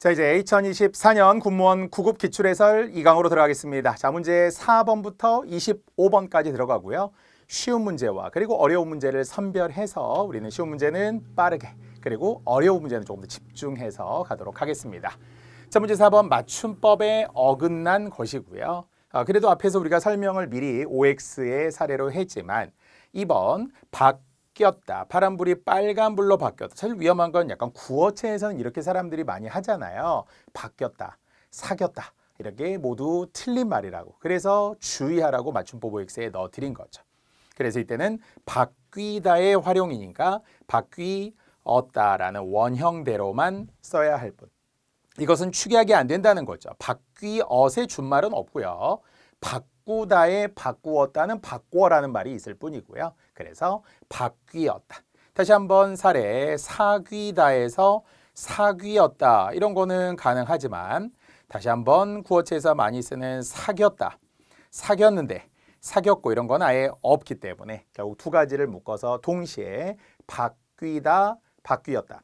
자, 이제 2024년 군무원 9급 기출해설 2강으로 들어가겠습니다. 자, 문제 4번부터 25번까지 들어가고요. 쉬운 문제와 그리고 어려운 문제를 선별해서 우리는 쉬운 문제는 빠르게 그리고 어려운 문제는 조금 더 집중해서 가도록 하겠습니다. 자, 문제 4번 맞춤법에 어긋난 것이고요. 아, 그래도 앞에서 우리가 설명을 미리 OX의 사례로 했지만 2번 바뀌었다. 파란불이 빨간불로 바뀌었다. 사실 위험한 건 약간 구어체에서는 이렇게 사람들이 많이 하잖아요. 바뀌었다. 사귀었다. 이렇게 모두 틀린 말이라고. 그래서 주의하라고 맞춤법 OX에 넣어 드린 거죠. 그래서 이때는 바뀌다의 활용이니까 바뀌었다라는 원형대로만 써야 할 뿐. 이것은 축약이 안 된다는 거죠. 바뀌엇의 준말은 없고요. 바꾸다에 바꾸었다는 바꾸어라는 말이 있을 뿐이고요. 그래서 바뀌었다. 다시 한번 사례 사귀다에서 사귀었다 이런 거는 가능하지만 다시 한번 구어체에서 많이 쓰는 사귀었다 사귀었는데 사귀었고 이런 건 아예 없기 때문에 결국 두 가지를 묶어서 동시에 바뀌다 바뀌었다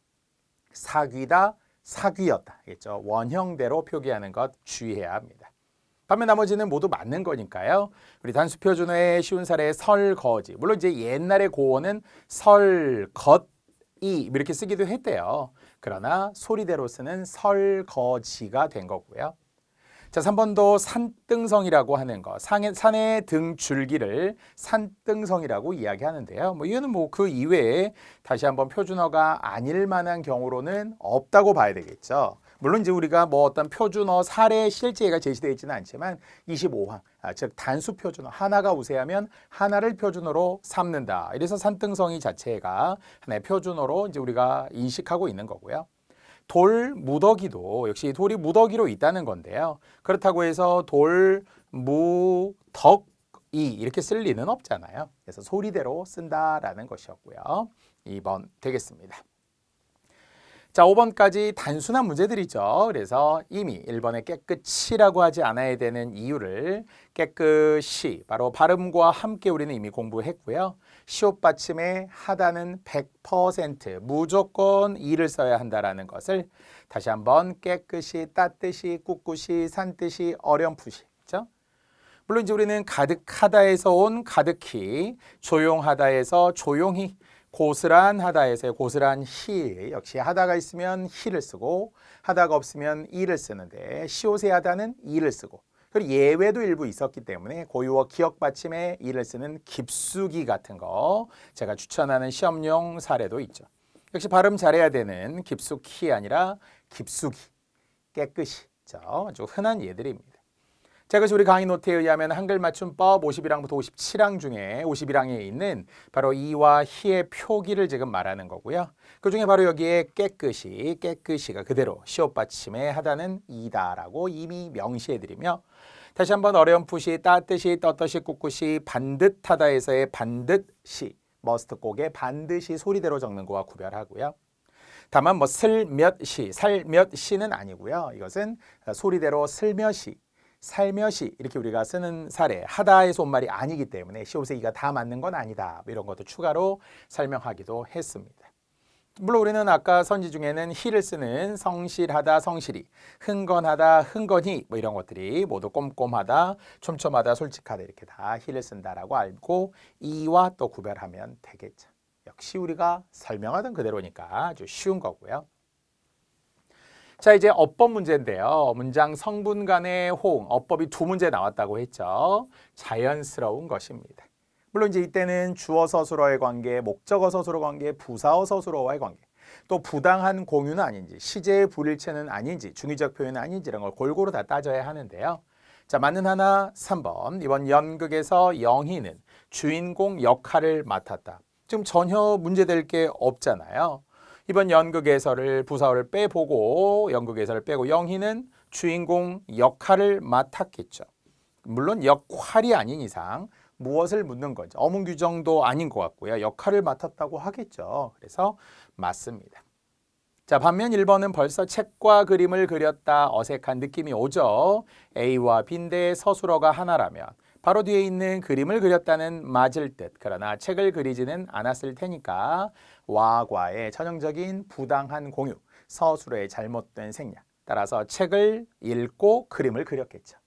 사귀다 사귀었다 겠죠 원형대로 표기하는 것 주의해야 합니다. 반면 나머지는 모두 맞는 거니까요. 우리 단수 표준어의 쉬운 사례 설거지. 물론 이제 옛날의 고어는 설것이 이렇게 쓰기도 했대요. 그러나 소리대로 쓰는 설거지가 된 거고요. 자, 3번도 산등성이라고 하는 거. 산의, 산의 등 줄기를 산등성이라고 이야기하는데요. 뭐 이거는 뭐 그 이외에 다시 한번 표준어가 아닐 만한 경우로는 없다고 봐야 되겠죠. 물론 이제 우리가 뭐 어떤 표준어 사례 실제가 제시되어 있지는 않지만 25항 아, 즉 단수 표준어 하나가 우세하면 하나를 표준어로 삼는다. 이래서 산등성이 자체가 하나의 표준어로 이제 우리가 인식하고 있는 거고요. 돌 무더기도 역시 돌이 무더기로 있다는 건데요. 그렇다고 해서 돌 무덕이 이렇게 쓸 리는 없잖아요. 그래서 소리대로 쓴다라는 것이었고요. 2번 되겠습니다. 자, 5번까지 단순한 문제들이죠. 그래서 이미 1번에 깨끗이라고 하지 않아야 되는 이유를 깨끗이 바로 발음과 함께 우리는 이미 공부했고요. 시옷 받침에 하다는 100% 무조건 이를 써야 한다라는 것을 다시 한번 깨끗이 따뜻이 꿋꿋이 산뜻이 어렴풋이 그죠? 물론 이제 우리는 가득하다에서 온 가득히 조용하다에서 조용히 고스란 하다에서 고스란 히 역시 하다가 있으면 히를 쓰고 하다가 없으면 이를 쓰는데 시옷의 하다는 이를 쓰고 그리고 예외도 일부 있었기 때문에 고유어 기억 받침에 이를 쓰는 깊숙이 같은 거 제가 추천하는 시험용 사례도 있죠. 역시 발음 잘해야 되는 깊숙이 아니라 깊숙이 깨끗이 아주 흔한 예들입니다. 자, 그래서 우리 강의 노트에 의하면 한글 맞춤법 51항부터 57항 중에 51항에 있는 바로 이와 희의 표기를 지금 말하는 거고요. 그 중에 바로 여기에 깨끗이, 깨끗이가 그대로 시옷 받침에 하다는 이다라고 이미 명시해드리며 다시 한번 어려운풋이 따뜻이, 떳떳이, 꿋꿋이, 반듯하다에서의 반듯시, 머스트 꼭에 반드시 소리대로 적는 거와 구별하고요. 다만 뭐 슬몇시, 살몇시는 아니고요. 이것은 소리대로 슬며시, 살며시 이렇게 우리가 쓰는 사례 하다의 손말이 아니기 때문에 시옷세기가 다 맞는 건 아니다 뭐 이런 것도 추가로 설명하기도 했습니다. 물론 우리는 아까 선지 중에는 히를 쓰는 성실하다 성실히 흥건하다 흥건히 뭐 이런 것들이 모두 꼼꼼하다 촘촘하다 솔직하다 이렇게 다 히를 쓴다라고 알고 이와 또 구별하면 되겠죠. 역시 우리가 설명하던 그대로니까 아주 쉬운 거고요. 자 이제 어법 문제인데요. 문장 성분 간의 호응, 어법이 두 문제 나왔다고 했죠. 자연스러운 것입니다. 물론 이제 이때는 주어 서술어의 관계, 목적어 서술어 관계, 부사어 서술어와의 관계, 또 부당한 공유는 아닌지, 시제의 불일체는 아닌지, 중의적 표현은 아닌지 이런 걸 골고루 다 따져야 하는데요. 자, 맞는 하나 3번. 이번 연극에서 영희는 주인공 역할을 맡았다. 지금 전혀 문제될 게 없잖아요. 이번 연극에서를 부사어를 빼보고 연극에서를 빼고 영희는 주인공 역할을 맡았겠죠. 물론 역할이 아닌 이상 무엇을 묻는 건지 어문 규정도 아닌 것 같고요. 역할을 맡았다고 하겠죠. 그래서 맞습니다. 자, 반면 1번은 벌써 책과 그림을 그렸다 어색한 느낌이 오죠. A와 B인데 서술어가 하나라면 바로 뒤에 있는 그림을 그렸다는 맞을 듯 그러나 책을 그리지는 않았을 테니까 와과의 전형적인 부당한 공유, 서술어의 잘못된 생략, 따라서 책을 읽고 그림을 그렸겠죠.